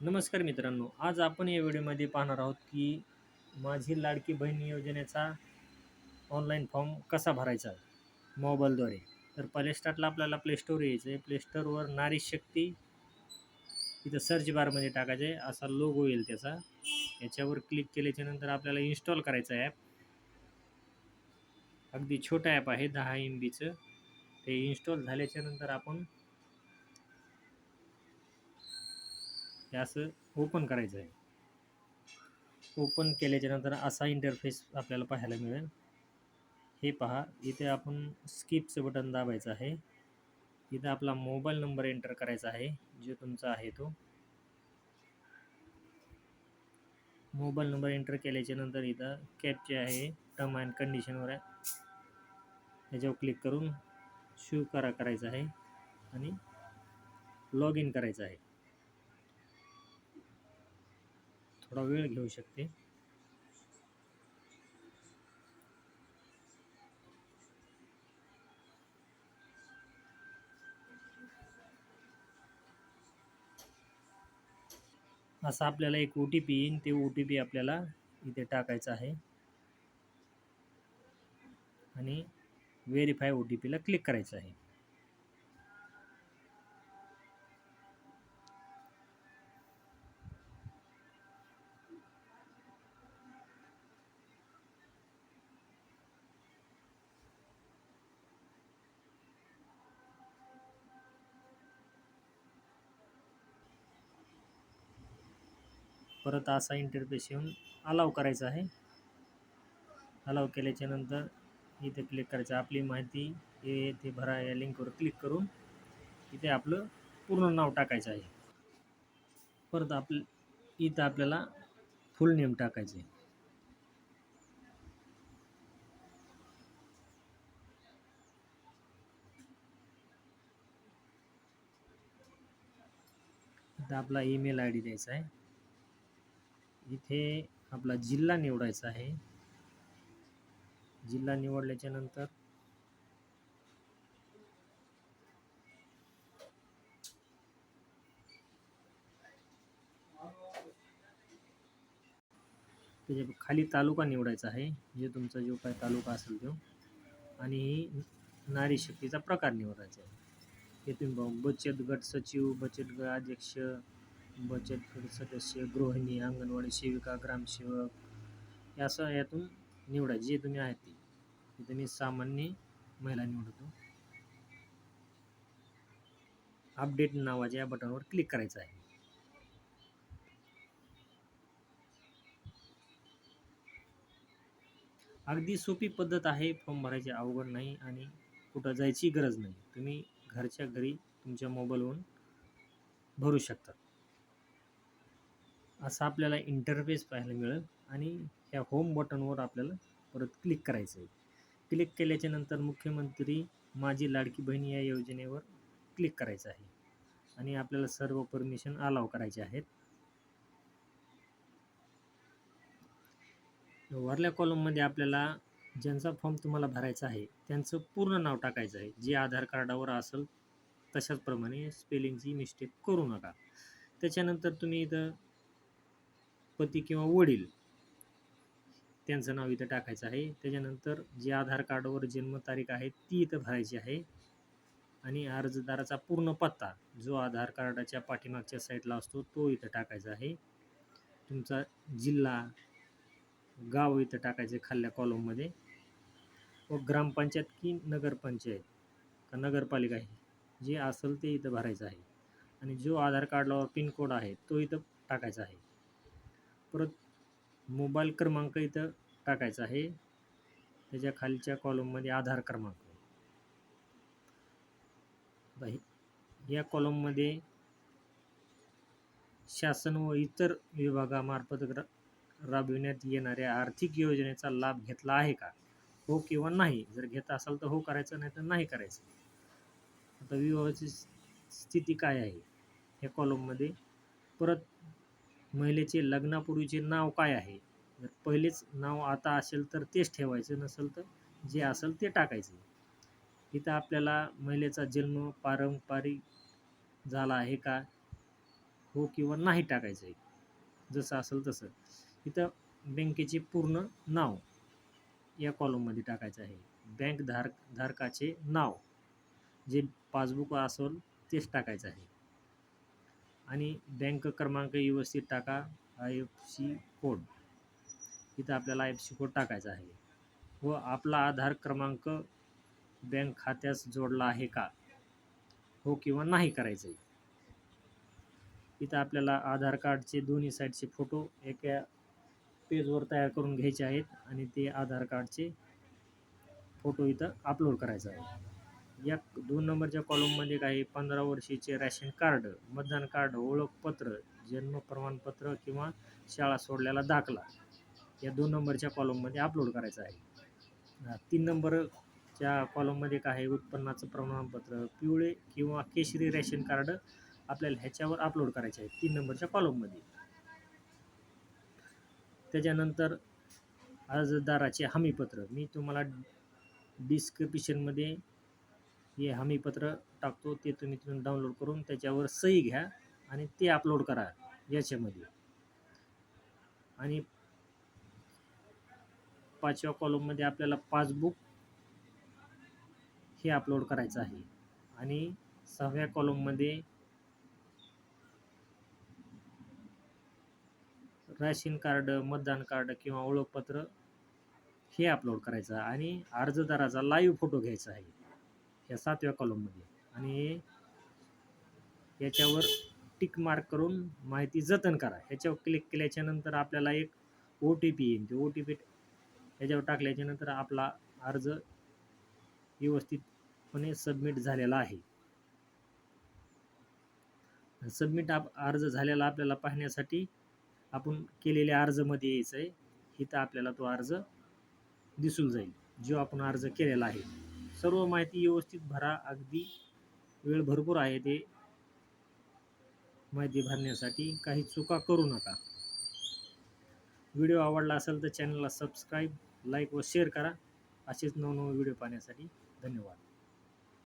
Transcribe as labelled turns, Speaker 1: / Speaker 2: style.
Speaker 1: नमस्कार मित्रांनो आज आपण या व्हिडिओमध्ये पाहणार आहोत की माझी लाडकी बहीण योजनेचा ऑनलाईन फॉर्म कसा भरायचा? मोबाईलद्वारे. तर पहिले स्टार्टला आपल्याला प्ले यायचं आहे प्ले स्टोअरवर नारी शक्ती तिथं सर्च बारमध्ये टाकायचं आहे असा लोगो येईल त्याचा. याच्यावर क्लिक केल्याच्यानंतर आपल्याला इन्स्टॉल करायचं ॲप अगदी छोटा ॲप आहे दहा एम बीचं ते इन्स्टॉल झाल्याच्यानंतर आपण हे असं ओपन करायचं आहे ओपन केल्याच्यानंतर असा इंटरफेस आपल्याला पाहायला मिळेल. हे पहा इथे आपण स्किपचं बटन दाबायचं आहे. इथं आपला मोबाईल नंबर एंटर करायचा आहे जो तुमचा आहे तो. मोबाईल नंबर एंटर केल्याच्यानंतर इथं कॅपचे आहे टर्म अँड कंडिशनवर आहे. त्याच्यावर क्लिक करून शू करा करायचं आहे आणि लॉग इन करायचं आहे. थोडा वेळ घेऊ शकते. असा आपल्याला एक ओ टी पी येईन ते ओ टी पी आपल्याला इथे टाकायचं आहे. आणि व्हेरीफाय ओ टी पीला क्लिक करायचं आहे. परत असा इंटरफेस येऊन अलाव करायचा आहे. अलाव केल्याच्यानंतर इथे क्लिक करायचं. आपली माहिती हे ते भरा या लिंकवर क्लिक करून इथे आपलं पूर्ण नाव टाकायचं आहे. परत आप इथं आपल्याला फुल नेम टाकायचं आहे. इथं आपला ईमेल आय डी द्यायचा आहे. इथे आपला जिल्हा निवडायचा आहे. जिल्हा निवडल्याच्या नंतर त्याच्याखाली तालुका निवडायचा आहे. जे तुमचा जो काय तालुका असेल तो. आणि नारी शक्तीचा प्रकार निवडायचा आहे. हे तुम्ही बचत गट सचिव बचत गट अध्यक्ष बचत गट सदस्य गृहिणी अंगणवाडी सेविका ग्रामसेवक या यातून निवडा. जे तुम्ही आहेत ते इथे मी सामान्य महिला निवडतो. अपडेट नावाच्या या बटनवर क्लिक करायचं आहे. अगदी सोपी पद्धत आहे फॉर्म भरायची अवघड नाही आणि कुठं जायची गरज नाही. तुम्ही घरच्या घरी तुमच्या मोबाईलवरून भरू शकता. असा आपल्याला इंटरफेस पाहायला मिळेल आणि ह्या होम बटनवर आपल्याला परत क्लिक करायचं आहे क्लिक केल्याच्यानंतर मुख्यमंत्री माझी लाडकी बहीण या योजनेवर क्लिक करायचं आहे. आणि आपल्याला सर्व परमिशन अलाव करायचे आहेत. वरल्या कॉलममध्ये आपल्याला ज्यांचा फॉर्म तुम्हाला भरायचा आहे त्यांचं पूर्ण नाव टाकायचं आहे. जे आधार कार्डावर असेल तशाचप्रमाणे स्पेलिंगची मिस्टेक करू नका. त्याच्यानंतर तुम्ही इथं पती किंवा वडील त्यांचं नाव इथं टाकायचं आहे. त्याच्यानंतर जे आधार कार्डावर जन्मतारीख आहे ती इथं भरायची आहे. आणि अर्जदाराचा पूर्ण पत्ता जो आधार कार्डाच्या पाठीमागच्या साईडला असतो तो इथं टाकायचा आहे. तुमचा जिल्हा गाव इथं टाकायचं खाल्ल्या कॉलममध्ये व ग्रामपंचायत की नगरपंचायत का नगरपालिका आहे जे असेल ते इथं भरायचं आहे. आणि जो आधार कार्डला पिनकोड आहे तो इथं टाकायचा आहे. परत मोबाईल क्रमांक इथं टाकायचा आहे. त्याच्या खालच्या कॉलममध्ये आधार क्रमांक. या कॉलममध्ये शासन व इतर विभागामार्फत राबविण्यात येणाऱ्या आर्थिक योजनेचा लाभ घेतला आहे का? हो किंवा नाही? जर घेत असाल तर हो करायचं नाही तर नाही करायचं. आता विवाहाची स्थिती काय आहे? ह्या कॉलममध्ये परत महिलेचे लग्नापूर्वीचे नाव काय आहे? जर पहिलेच नाव आता असेल तर तेच ठेवायचं नसेल तर जे असेल ते टाकायचं. इथं आपल्याला महिलेचा जन्म पारंपरिक झाला आहे का? हो किंवा नाही टाकायचं आहे. जसं असेल तसं. इथं बँकेचे पूर्ण नाव या कॉलममध्ये टाकायचं आहे. बँक धारक धारकाचे नाव. जे पासबुक असेल तेच टाकायचं आहे. आणि बँक क्रमांक व्यवस्थित टाका आय एफ सी कोड इथं आपल्याला आय एफ सी कोड टाकायचा आहे. व आपला आधार क्रमांक बँक खात्यास जोडला आहे का? हो किंवा नाही करायचं आहे इथं आपल्याला आधार कार्डचे दोन्ही साईडचे फोटो एका पेजवर तयार करून घ्यायचे आहेत आणि ते आधार कार्डचे फोटो इथं अपलोड करायचा आहे. या दोन नंबरच्या कॉलममध्ये काही पंधरा वर्षीचे रॅशन कार्ड मतदान कार्ड ओळखपत्र जन्म प्रमाणपत्र किंवा शाळा सोडलेला दाखला या दोन नंबरच्या कॉलममध्ये अपलोड करायचा आहे. तीन नंबरच्या कॉलममध्ये काय आहे उत्पन्नाचं प्रमाणपत्र पिवळे किंवा केशरी रॅशन कार्ड आपल्याला ह्याच्यावर अपलोड करायचे आहे तीन नंबरच्या कॉलममध्ये त्याच्यानंतर अर्जदाराचे हमीपत्र मी तुम्हाला डिस्क्रिप्शनमध्ये हे हमीपत्र टाकतो ते तुम्ही तिथून डाउनलोड करून त्याच्यावर सही घ्या आणि ते अपलोड करा याच्यामध्ये. आणि पाचव्या कॉलममध्ये आपल्याला पासबुक हे अपलोड करायचं आहे. आणि सहाव्या कॉलममध्ये राशन कार्ड मतदान कार्ड किंवा ओळखपत्र हे अपलोड करायचं आहे. आणि अर्जदाराचा लाईव्ह फोटो घ्यायचा आहे. या सातव्या कॉलममध्ये आणि याच्यावर टिक मार्क करून माहिती जतन करा. ह्याच्यावर क्लिक केल्याच्यानंतर आपल्याला एक ओ टी पी येईल. ते ओ टी पी ह्याच्यावर टाकल्याच्या नंतर आपला अर्ज व्यवस्थितपणे सबमिट झालेला आहे. सबमिट आप अर्ज झालेला आपल्याला पाहण्यासाठी आपण केलेल्या अर्जमध्ये यायचं आहे इथं आपल्याला तो अर्ज दिसून जाईल. जो आपण अर्ज केलेला आहे. सर्व माहिती व्यवस्थित भरा. अगदी वेळ भरपूर आहे ते माहिती भरण्यासाठी. काही चुका करू नका. व्हिडिओ आवडला असेल तर चॅनलला सबस्क्राईब लाईक व शेअर करा. असेच नवनवे व्हिडिओ पाहण्यासाठी धन्यवाद.